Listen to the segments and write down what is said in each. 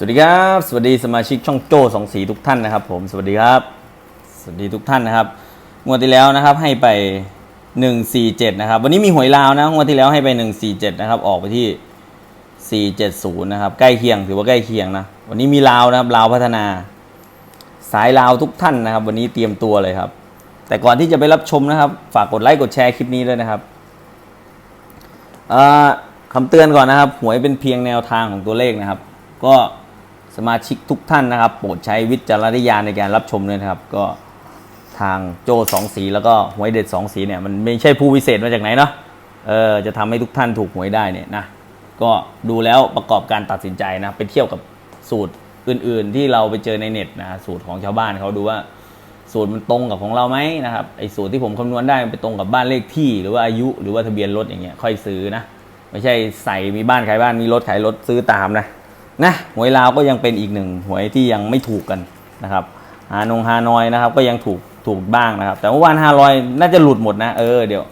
สวัสดีครับ สวัสดีสมาชิกช่องโจ้สองสีทุกท่านนะครับ ผมสวัสดีครับ สวัสดีทุกท่านนะครับงวดที่แล้วนะครับให้ไป 147นะครับวันนี้มีหวยลาวนะงวดที่แล้วให้ไป147นะครับออกไปที่ 470นะครับใกล้เคียงถือว่าใกล้เคียงนะวันนี้มีลาวนะครับลาวพัฒนา สายลาวทุกท่านนะครับ วันนี้เตรียมตัวเลยครับ แต่ก่อนที่จะไปรับชมนะครับ ฝากกดไลค์กดแชร์คลิปนี้ด้วยนะครับคำเตือนก่อนนะครับหวยเป็นเพียงแนวทางของตัวเลขนะครับ ก็ สมาชิกทุกท่านนะครับ โปรดใช้วิจารณญาณในการรับชมด้วยนะครับ ก็ทางโจสองสีแล้วก็หวยเด็ดสองสีเนี่ยมันไม่ใช่ผู้วิเศษมาจากไหนเนาะเออจะทำให้ทุกท่านถูกหวยได้เนี่ยนะก็ดูแล้วประกอบการตัดสินใจนะไปเที่ยวกับสูตรอื่น ๆ ที่เราไปเจอในเน็ตนะสูตรของชาวบ้านเขาดูว่าสูตรมันตรงกับของเราไหมนะครับไอ้สูตรที่ผมคำนวณได้มันไปตรงกับบ้านเลขที่หรือว่าอายุหรือว่าทะเบียนรถอย่างเงี้ยค่อยซื้อนะ ไม่ใช่ใส่มีบ้านขายบ้านมีรถขายรถซื้อตามนะ นะหวยลาวก็ยังเป็นอีกหนึ่งหวยที่ยังไม่ถูกกันนะครับฮานงฮานอยนะครับ ก็ยังถูกถูกบ้างนะครับ แต่เมื่อวานฮานอยน่าจะหลุดหมดนะเออเดี๋ยว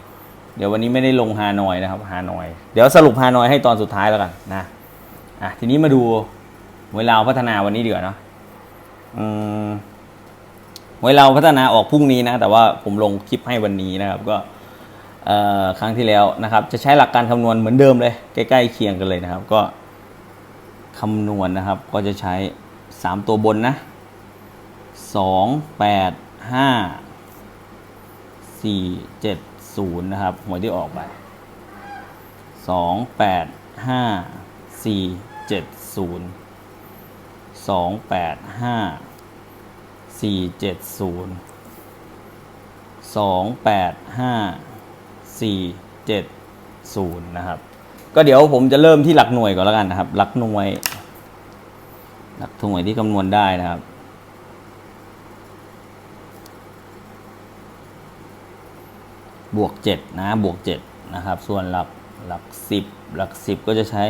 เดี๋ยววันนี้ไม่ได้ลงฮานอยนะครับฮานอย เดี๋ยวสรุปฮานอยให้ตอนสุดท้ายแล้วกันนะอะทีนี้มาดูหวยลาวพัฒนาวันนี้เดีกว่าเนาะอืมหวยเราพัฒนาออกพรุ่งนี้นะ แต่ว่าผมลงคลิปให้วันนี้นะครับ ก็เอ่อครั้งที่แล้วนะครับ จะใช้หลักการคำนวณเหมือนเดิมเลย ใกล้ๆเคียงกันเลยนะครับ ก็ คำนวณนนะครับ ก็จะใช้ 3 ตัวบนนะ 2 8 5 4 7 0 นะครับ หวยที่ออกไป 2 8 5 4 7 0 2 8 5สี่เจ็ดศูนย์สองแปดห้าสี่เจ็ดศูนย์นะครับ ก็เดี๋ยวผมจะเริ่มที่หลักหน่วยก่อนแล้วกันนะครับ หลักหน่วย หลักหน่วยที่คำนวณได้นะครับ บวกเจ็ดนะบวกเจ็ดนะครับ ส่วนหลักหลักสิบหลักสิบก็จะใช้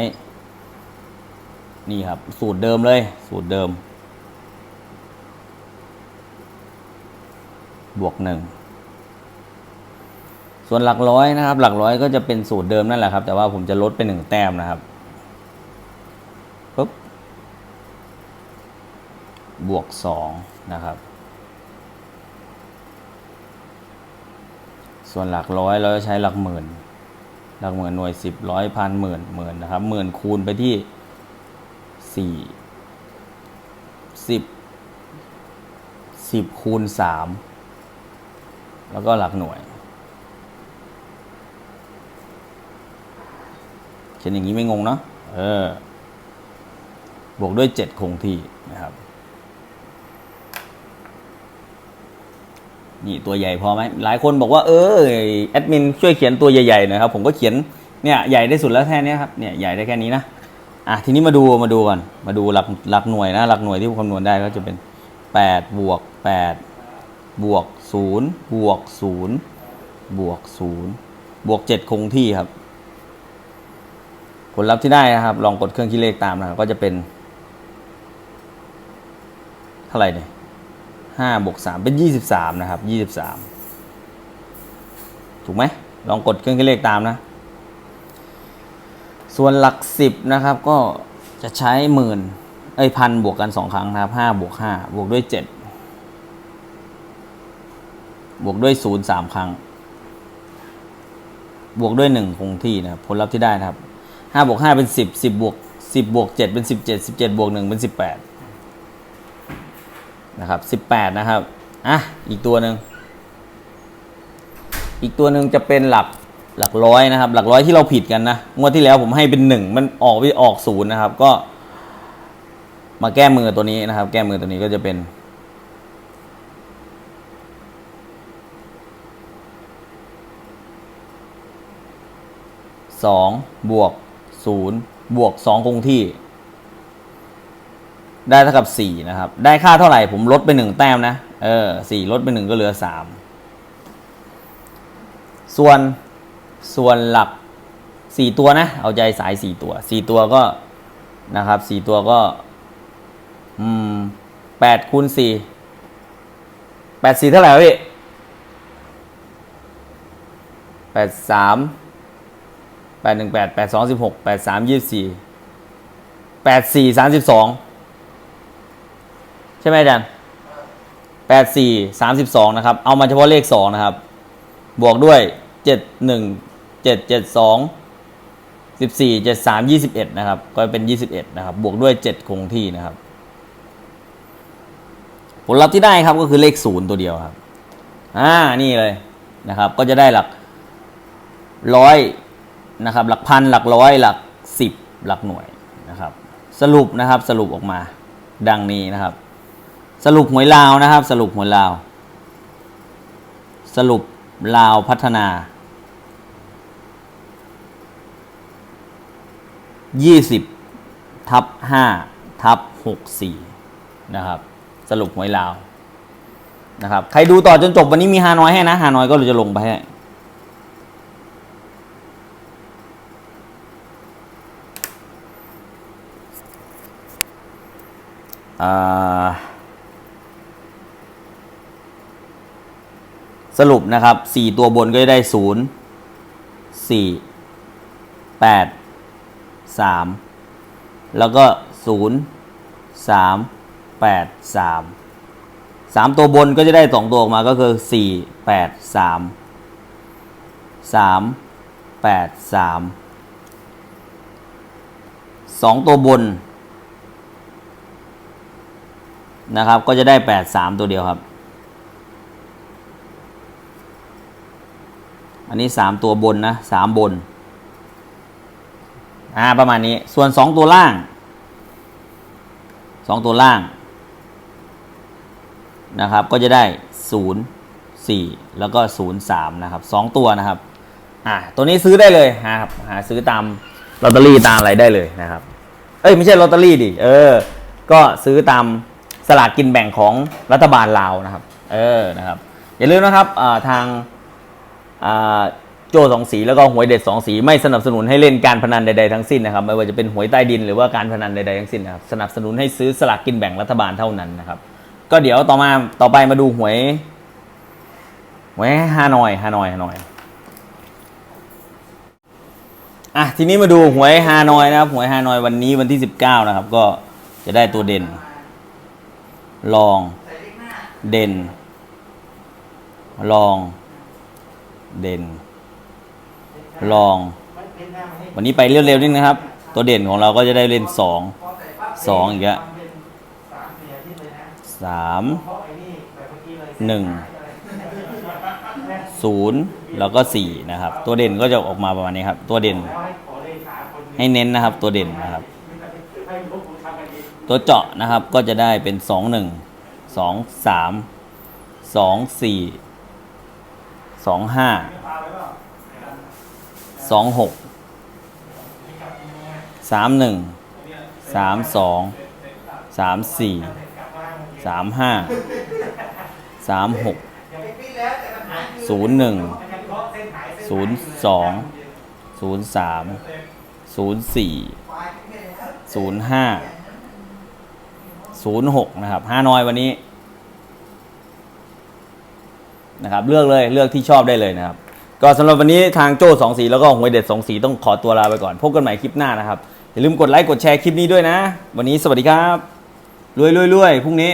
นี่ครับ สูตรเดิมเลย สูตรเดิม บวกหนึ่ง ส่วนหลักร้อยนะครับ หลักร้อยก็จะเป็นสูตรเดิมนั่นแหละครับ แต่ว่าผมจะลดไปหนึ่งแต้มนะครับปุ๊บบวกสองนะครับ ส่วนหลักร้อยเราจะใช้หลักหมื่น หลักหมื่นหน่วยสิบร้อยพันหมื่นหมื่นนะครับหมื่นคูณไปที่สี่สิบสิบคูณสามแล้วก็หลักหน่วย เขียนอย่างนี้ไม่งงเนาะเออบวกด้วยเจ็ดคงที่นะครับ นี่ตัวใหญ่พอไหมหลายคนบอกว่าเออแอดมินช่วยเขียนตัวใหญ่ๆหน่อยครับ ผมก็เขียนเนี่ยใหญ่ได้สุดแล้วแค่นี้ครับเนี่ยใหญ่ได้แค่นี้นะอะทีนี้มาดูมาดูกันมาดูหลักหลักหน่วยนะหลักหน่วยที่คำนวณได้ก็จะเป็นแปดบวกแปดบวกศูนย์บวกศูนย์บวกศูนย์บวกเจ็ดคงที่ครับ ผลลัพธ์ที่ได้นะครับ ลองกดเครื่องคิดเลขตามนะครับก็จะเป็น เท่าไหร่เนี่ยห้าบวกสามเป็นยี่สิบสามนะครับยี่สิบสามถูกไหมลองกดเครื่องคิดเลขตามนะ ส่วนหลักสิบนะครับก็จะใช้หมื่นเอ้ยพันบวกกันสองครั้งนะครับห้าบวกห้าบวกด้วยเจ็ดบวกด้วยศูนย์สามครั้ง บวกด้วยหนึ่งคงที่นะครับผลลัพธ์ที่ได้นะครับ ห้าบวกห้าเป็นสิบสิบบวกสิบบวกเจ็ดเป็นสิบเจ็ดสิบเจ็ดบวกหนึ่งเป็นสิบแปดนะครับสิบแปดนะครับ อะ อีกตัวหนึ่ง อีกตัวหนึ่งจะเป็นหลักหลักร้อยนะครับ หลักร้อยที่เราผิดกันนะงวดที่แล้วผมให้เป็นหนึ่งมันออกไปออกศูนย์นะครับ ก็ มาแก้มือตัวนี้นะครับ แก้มือตัวนี้ก็จะเป็นสองบวก ศูนย์บวกสองคงที่ ได้เท่ากับสี่นะครับ ได้ค่าเท่าไหร่ผมลดไปหนึ่งแต้มนะ เออสี่ลดไปหนึ่งก็เหลือสามส่วนส่วนหลักสี่ตัวนะ เอาใจสายสี่ตัวสี่ตัวก็นะครับสี่ตัวก็อืมแปดคูณสี่แปดสี่เท่าไหร่พี่แปดสาม แปดหนึ่งแปดแปดสองสิบหกแปดสามยี่สี่แปดสี่สามสิบสองใช่ไหมอาจารย์แปดสี่สามสิบสองนะครับ เอามาเฉพาะเลขสองนะครับ บวกด้วยเจ็ดหนึ่งเจ็ดเจ็ดสองสิบสี่เจ็ดสามยี่สิบเอ็ดนะครับ ก็เป็นยี่สิบเอ็ดนะครับ บวกด้วยเจ็ดคงที่นะครับ ผลลัพธ์ที่ได้ครับก็คือเลขศูนย์ตัวเดียวครับ อ่า นี่เลยนะครับ ก็จะได้หลักร้อย นะครับหลักพันหลักร้อยหลักสิบหลักหน่วยนะครับ สรุปนะครับสรุปออกมาดังนี้นะครับ สรุปหวยลาวนะครับ สรุปหวยลาว สรุปลาวพัฒนา 20 ทับ 5 ทับ 64 นะครับ สรุปหวยลาวนะครับ ใครดูต่อจนจบวันนี้มีฮานอยให้นะฮานอยก็จะลงไปให้ สรุปนะครับสี่ตัวบนก็จะได้ศูนย์สี่แปดสามแล้วก็ศูนย์สามแปดสามสามตัวบนก็จะได้สองตัวออกมาก็คือสี่แปดสามสามแปดสามสองตัวบน นะครับ ก็จะได้แปดสามตัวเดียวครับ อันนี้สามตัวบนนะสามบน อ่า ประมาณนี้ ส่วนสองตัวล่างสองตัวล่าง นะครับ ก็จะได้ศูนย์สี่แล้วก็ศูนย์สามนะครับสองตัวนะครับ อ่า ตัวนี้ซื้อได้เลยหาครับ หาซื้อตามลอตเตอรี่ตามอะไรได้เลยนะครับ เอ้ย ไม่ใช่ลอตเตอรี่ดิ เออ ก็ซื้อตาม สลากกินแบ่งของรัฐบาลลาวนะครับ เออนะครับอย่าลืมนะครับทางโจสองสีแล้วก็หวยเด็ดสองสีไม่สนับสนุนให้เล่นการพนันใดๆทั้งสิ้นนะครับ ไม่ว่าจะเป็นหวยใต้ดินหรือว่าการพนันใดๆทั้งสิ้นนะครับสนับสนุนให้ซื้อสลากกินแบ่งรัฐบาลเท่านั้นนะครับ ก็เดี๋ยวต่อมาต่อไปมาดูหวยหวยฮานอยฮานอยฮานอยอะทีนี้มาดูหวยฮานอยนะครับหวยฮานอยวันนี้วันที่สิบเก้านะครับ ก็จะได้ตัวเด่น รอง เด่นรอง เด่นรอง วันนี้ไปเร็วๆนิดนะครับ ตัวเด่นของเราก็จะได้เล่นสอง สองอีกแล้วสามหนึ่งศูนย์แล้วก็สี่นะครับ ตัวเด่นก็จะออกมาประมาณนี้ครับ ตัวเด่น ให้เน้นนะครับ ตัวเด่นนะครับ ตัวเจาะนะครับก็จะได้เป็นสองหนึ่งสองสามสองสี่สองห้าสองหกสามห นึ่งสามสองสามสี่สามห้าสามหกศูนย์หกนะครับห้าน้อยวันนี้นะครับเลือกเลยเลือกที่ชอบได้เลยนะครับ ก็สำหรับวันนี้ทางโจ้สองสีแล้วก็หวยเด็ดสองสีต้องขอตัวลาไปก่อน พบกันใหม่คลิปหน้านะครับ อย่าลืมกดไลค์กดแชร์คลิปนี้ด้วยนะ วันนี้สวัสดีครับรวยรวยรวยพรุ่งนี้